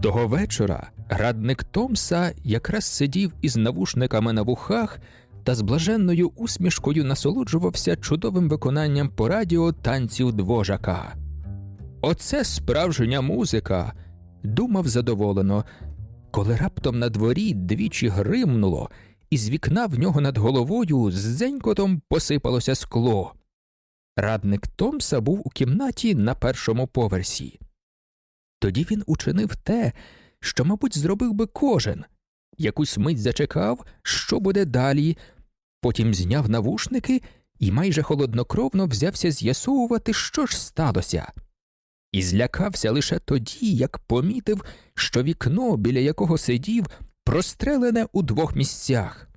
Того вечора радник Томса якраз сидів із навушниками на вухах та з блаженною усмішкою насолоджувався чудовим виконанням по радіо танців двожака. Оце справжня музика, думав задоволено, коли раптом на дворі двічі гримнуло, і з вікна в нього над головою з зенькотом посипалося скло. Радник Томса був у кімнаті на першому поверсі. Тоді він учинив те, що, мабуть, зробив би кожен. Якусь мить зачекав, що буде далі, потім зняв навушники і майже холоднокровно взявся з'ясовувати, що ж сталося. І злякався лише тоді, як помітив, що вікно, біля якого сидів, прострелене у двох місцях.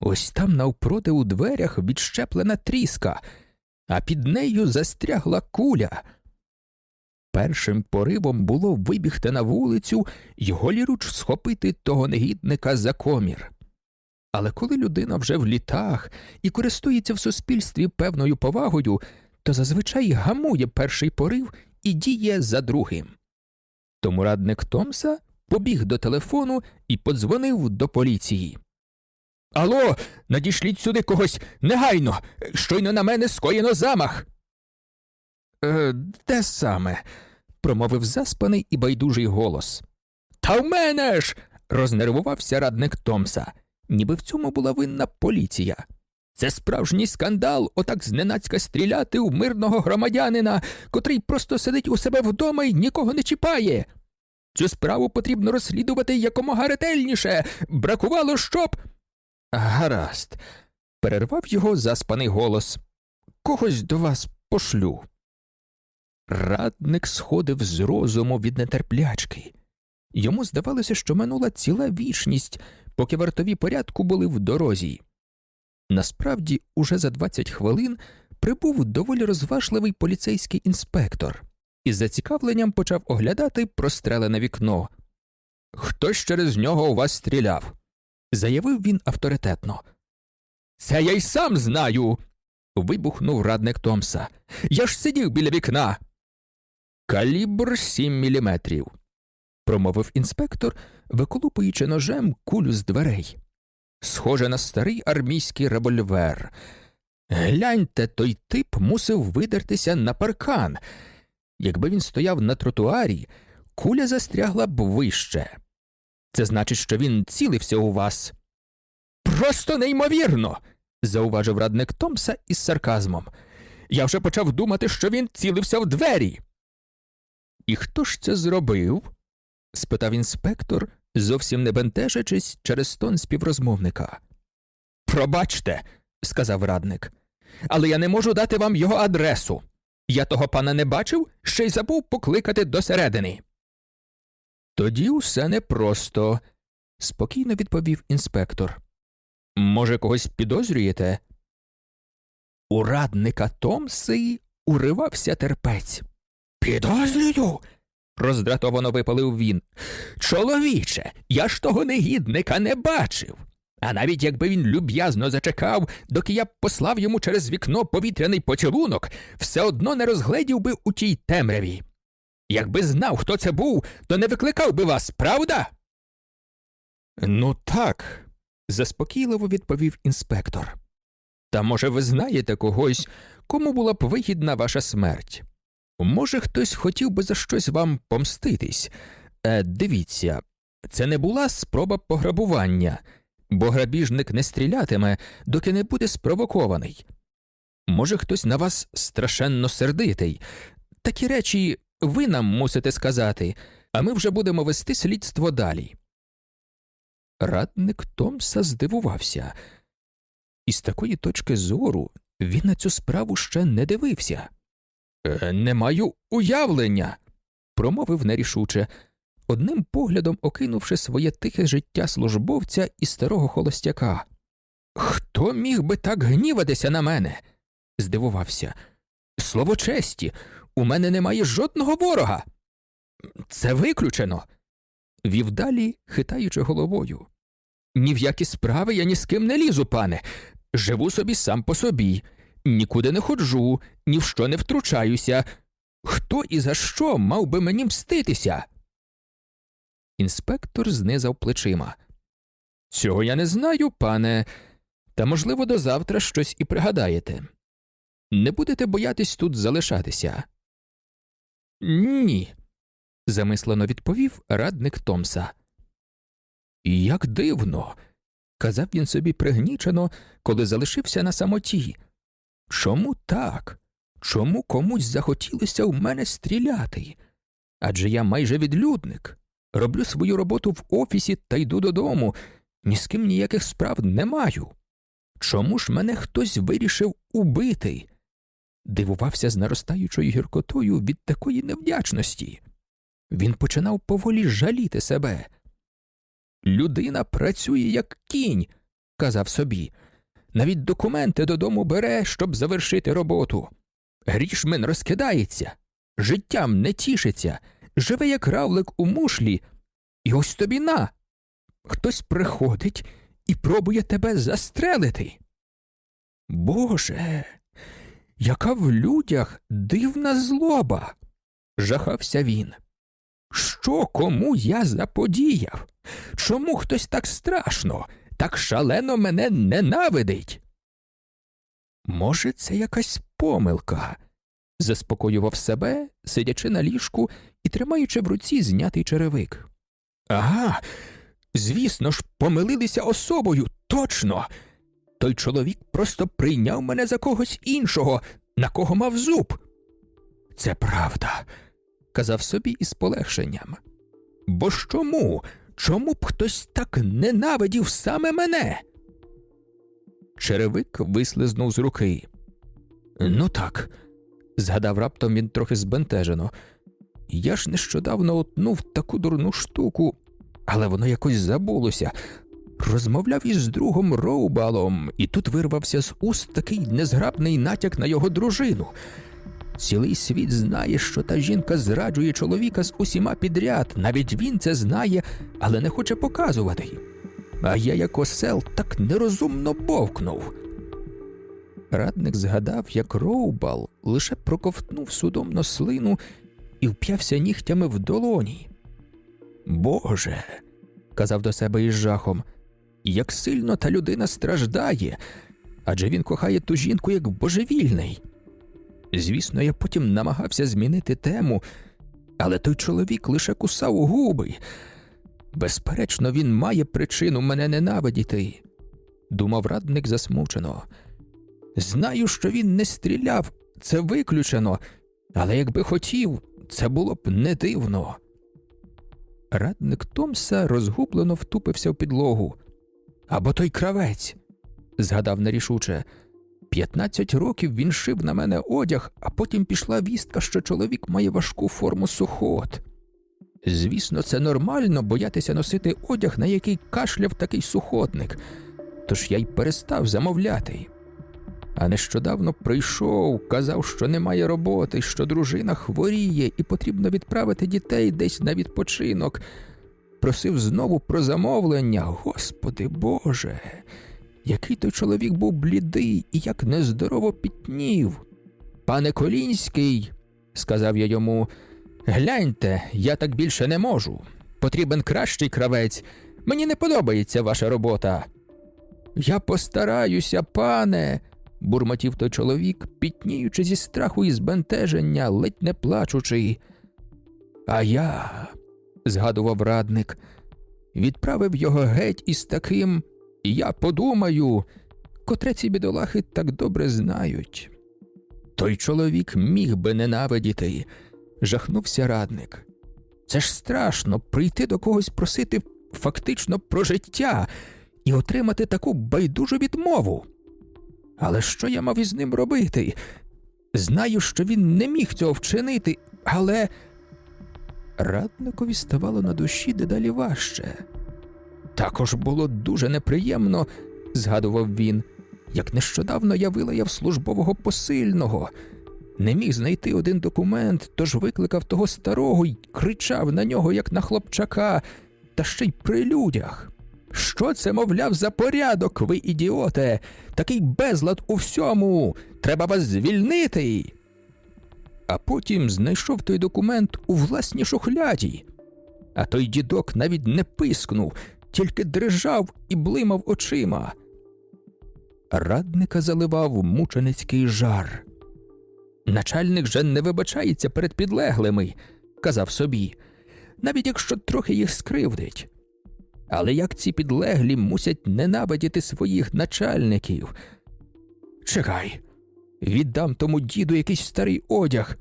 Ось там навпроти у дверях відщеплена тріска, а під нею застрягла куля. Першим поривом було вибігти на вулицю й голіруч схопити того негідника за комір. Але коли людина вже в літах і користується в суспільстві певною повагою, то зазвичай гамує перший порив і діє за другим. Тому радник Томса побіг до телефону і подзвонив до поліції. Алло, надішліть сюди когось негайно. Щойно на мене скоєно замах. Де саме? промовив заспаний і байдужий голос. Та в мене ж. рознервувався радник Томса, ніби в цьому була винна поліція. Це справжній скандал отак зненацька стріляти у мирного громадянина, котрий просто сидить у себе вдома і нікого не чіпає. Цю справу потрібно розслідувати якомога ретельніше. Бракувало, щоб. Гаразд, перервав його заспаний голос. Когось до вас пошлю. Радник сходив з розуму від нетерплячки. Йому здавалося, що минула ціла вічність, поки вартові порядку були в дорозі. Насправді, уже за 20 хвилин прибув доволі розважливий поліцейський інспектор і з зацікавленням почав оглядати прострелене вікно. Хтось через нього у вас стріляв, заявив він авторитетно. Це я й сам знаю. вибухнув радник Томса. Я ж сидів біля вікна. Калібр сім міліметрів, промовив інспектор, виколупуючи ножем кулю з дверей. Схоже на старий армійський револьвер. Гляньте, той тип мусив видертися на паркан. Якби він стояв на тротуарі, куля застрягла б вище. Це значить, що він цілився у вас. Просто неймовірно. зауважив радник Томса із сарказмом. Я вже почав думати, що він цілився в двері. І хто ж це зробив? спитав інспектор, зовсім не бентежачись через тон співрозмовника. Пробачте, сказав радник, але я не можу дати вам його адресу. Я того пана не бачив, ще й забув покликати досередини. Тоді усе непросто, спокійно відповів інспектор. Може, когось підозрюєте? У радника Томси уривався терпець. Підозрюю. роздратовано випалив він. Чоловіче, я ж того негідника не бачив. А навіть якби він люб'язно зачекав, доки я б послав йому через вікно повітряний поцілунок, все одно не розгледів би у тій темряві. Якби знав, хто це був, то не викликав би вас, правда? Ну, так, заспокійливо відповів інспектор. Та, може, ви знаєте когось, кому була б вигідна ваша смерть? Може, хтось хотів би за щось вам помститись. Е, Дивіться, це не була спроба пограбування, бо грабіжник не стрілятиме, доки не буде спровокований. Може, хтось на вас страшенно сердитий. Такі речі ви нам мусите сказати, а ми вже будемо вести слідство далі. Радник Томса здивувався. Із такої точки зору він на цю справу ще не дивився. «Е, Не маю уявлення, промовив нерішуче, одним поглядом окинувши своє тихе життя службовця і старого холостяка. Хто міг би так гніватися на мене? здивувався. Слово честі, у мене немає жодного ворога. Це виключено. Вів далі, хитаючи головою. Ні в які справи я ні з ким не лізу, пане. Живу собі сам по собі, нікуди не ходжу, ні в що не втручаюся. Хто і за що мав би мені мститися? Інспектор знизав плечима. Цього я не знаю, пане, та, можливо, до завтра щось і пригадаєте. Не будете боятись тут залишатися? Ні, замислено відповів радник Томса. Як дивно, казав він собі пригнічено, коли залишився на самоті. Чому так? Чому комусь захотілося в мене стріляти? Адже я майже відлюдник, роблю свою роботу в офісі та йду додому, ні з ким ніяких справ не маю. Чому ж мене хтось вирішив убити? Дивувався з наростаючою гіркотою від такої невдячності. Він починав поволі жаліти себе. Людина працює як кінь, казав собі. Навіть документи додому бере, щоб завершити роботу. Грішмен розкидається, життям не тішиться, живе як равлик у мушлі, і ось тобі на. Хтось приходить і пробує тебе застрелити. Боже, яка в людях дивна злоба. жахався він. Що кому я заподіяв? Чому хтось так страшно, так шалено мене ненавидить? Може, це якась помилка, заспокоював себе, сидячи на ліжку і тримаючи в руці знятий черевик. Ага, звісно ж, помилилися особою, точно. Той чоловік просто прийняв мене за когось іншого, на кого мав зуб. Це правда, казав собі із полегшенням. Бо ж чому? Чому б хтось так ненавидів саме мене? Черевик вислизнув з руки. Ну так, згадав раптом він трохи збентежено. Я ж нещодавно отнув таку дурну штуку, але воно якось забулося. Розмовляв із другом Роубалом, і тут вирвався з уст такий незграбний натяк на його дружину. Цілий світ знає, що та жінка зраджує чоловіка з усіма підряд, навіть він це знає, але не хоче показувати. А я, як осел, так нерозумно бовкнув. Радник згадав, як Роубал лише проковтнув судомно слину і вп'явся нігтями в долоні. Боже, казав до себе із жахом, як сильно та людина страждає, адже він кохає ту жінку як божевільний. Звісно, я потім намагався змінити тему, але той чоловік лише кусав губи. Безперечно, він має причину мене ненавидіти, думав радник засмучено. Знаю, що він не стріляв, це виключено, але якби хотів, це було б не дивно. Радник Томса розгублено втупився в підлогу. Або той кравець, згадав нерішуче. П'ятнадцять років він шив на мене одяг, а потім пішла вістка, що чоловік має важку форму сухот. Звісно, це нормально боятися носити одяг, на який кашляв такий сухотник, тож я й перестав замовляти. А нещодавно прийшов, казав, що немає роботи, що дружина хворіє і потрібно відправити дітей десь на відпочинок. Просив знову про замовлення, Господи Боже, який той чоловік був блідий і як нездорово пітнів. Пане Колінський, сказав я йому, гляньте, я так більше не можу. Потрібен кращий кравець. Мені не подобається ваша робота. Я постараюся, пане, бурмотів той чоловік, пітніючи зі страху і збентеження, ледь не плачучи. А я, згадував радник, відправив його геть із таким, я подумаю, котре ці бідолахи так добре знають. Той чоловік міг би ненавидіти, жахнувся радник. Це ж страшно прийти до когось просити фактично про життя і отримати таку байдужу відмову. Але що я мав із ним робити? Знаю, що він не міг цього вчинити, але радникові ставало на душі дедалі важче. Також було дуже неприємно, згадував він, як нещодавно я вилаяв службового посильного. Не міг знайти один документ, тож викликав того старого й кричав на нього, як на хлопчака, та ще й при людях. Що це, мовляв, за порядок, ви ідіоте? Такий безлад у всьому. Треба вас звільнити. А потім знайшов той документ у власній шухляді. А той дідок навіть не пискнув, тільки дрижав і блимав очима. Радника заливав мученицький жар. Начальник же не вибачається перед підлеглими, казав собі, навіть якщо трохи їх скривдить. Але як ці підлеглі мусять ненавидіти своїх начальників? Чекай, віддам тому діду якийсь старий одяг,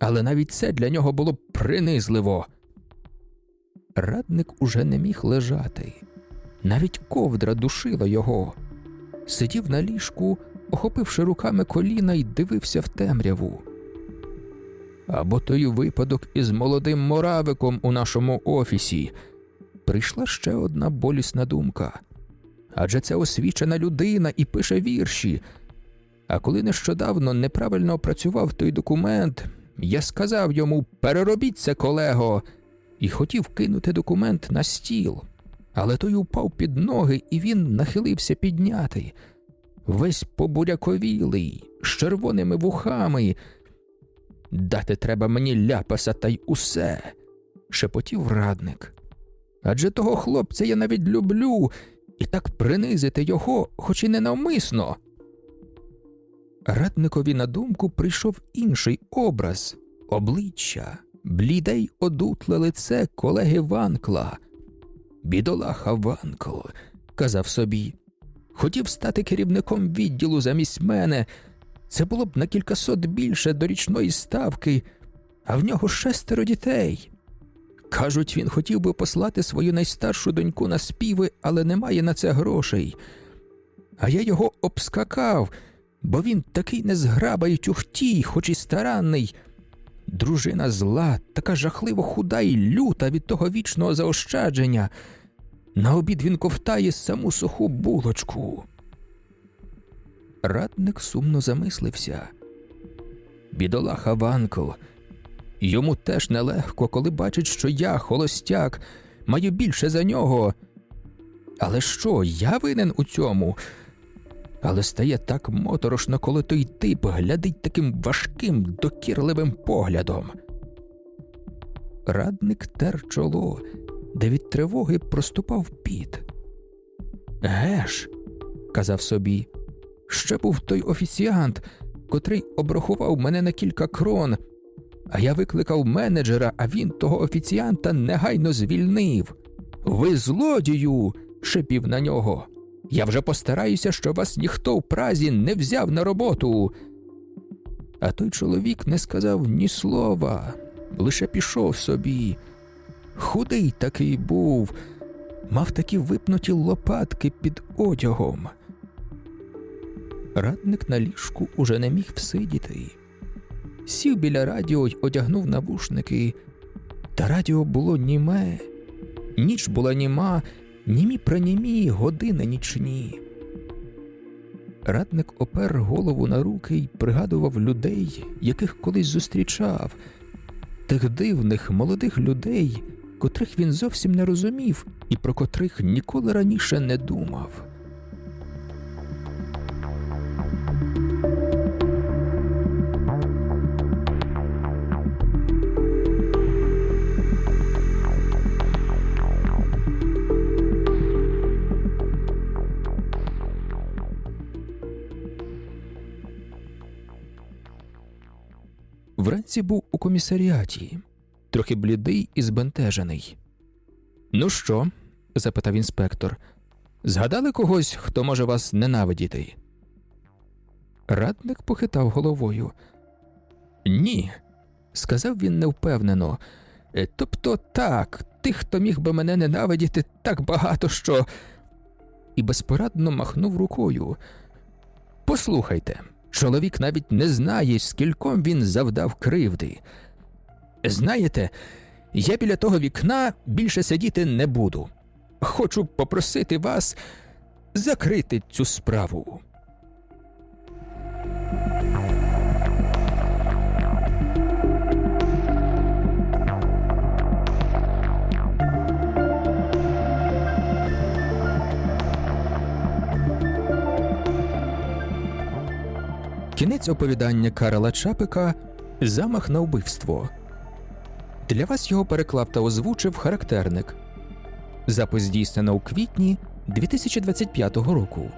але навіть це для нього було принизливо. Радник уже не міг лежати, навіть ковдра душила його. Сидів на ліжку, охопивши руками коліна й дивився в темряву. Або той випадок із молодим моравиком у нашому офісі. Прийшла ще одна болісна думка. Адже це освічена людина і пише вірші. А коли нещодавно неправильно опрацював той документ, я сказав йому переробіть це, колего, і хотів кинути документ на стіл. Але той упав під ноги, і він нахилився підняти. Весь побуряковілий, з червоними вухами. Дати треба мені ляпаса та й усе, шепотів радник. Адже того хлопця я навіть люблю, і так принизити його, хоч і ненавмисно. Радникові на думку прийшов інший образ обличчя, бліде й одутле лице колеги Ванкла. Бідолаха Ванкл, казав собі, хотів стати керівником відділу замість мене. Це було б на кількасот більше до річної ставки, а в нього шестеро дітей. Кажуть, він хотів би послати свою найстаршу доньку на співи, але немає на це грошей. А я його обскакав, бо він такий незграба й тюхтій, хоч і старанний. Дружина зла, така жахливо худа й люта від того вічного заощадження. На обід він ковтає саму суху булочку. Радник сумно замислився. Бідолаха Ванкл. Йому теж нелегко, коли бачить, що я, холостяк, маю більше за нього. Але що, я винен у цьому? Але стає так моторошно, коли той тип глядить таким важким, докірливим поглядом. Радник тер чоло, де від тривоги проступав піт. Геш, казав собі, ще був той офіціант, котрий обрахував мене на кілька крон, а я викликав менеджера, а він того офіціанта негайно звільнив. Ви злодію. шипів на нього. Я вже постараюся, щоб вас ніхто в празі не взяв на роботу. А той чоловік не сказав ні слова, лише пішов собі. Худий такий був, мав такі випнуті лопатки під одягом. Радник на ліжку уже не міг всидіти. Сів біля радіо й одягнув навушники, та радіо було німе, ніч була німа, німі пранімі години нічні. Радник опер голову на руки й пригадував людей, яких колись зустрічав, тих дивних молодих людей, котрих він зовсім не розумів і про котрих ніколи раніше не думав. Вранці був у комісаріаті, трохи блідий і збентежений. Ну що? запитав інспектор. Згадали когось, хто може вас ненавидіти? Радник похитав головою. Ні, сказав він невпевнено. «Е, Тобто так, тих, хто міг би мене ненавидіти, так багато що. І безпорадно махнув рукою. Послухайте, чоловік навіть не знає, скільком він завдав кривди. Знаєте, я біля того вікна більше сидіти не буду. Хочу попросити вас закрити цю справу. Кінець оповідання Карла Чапика Замах на вбивство. Для вас його переклав та озвучив характерник. Запис здійснено у квітні 2025 року.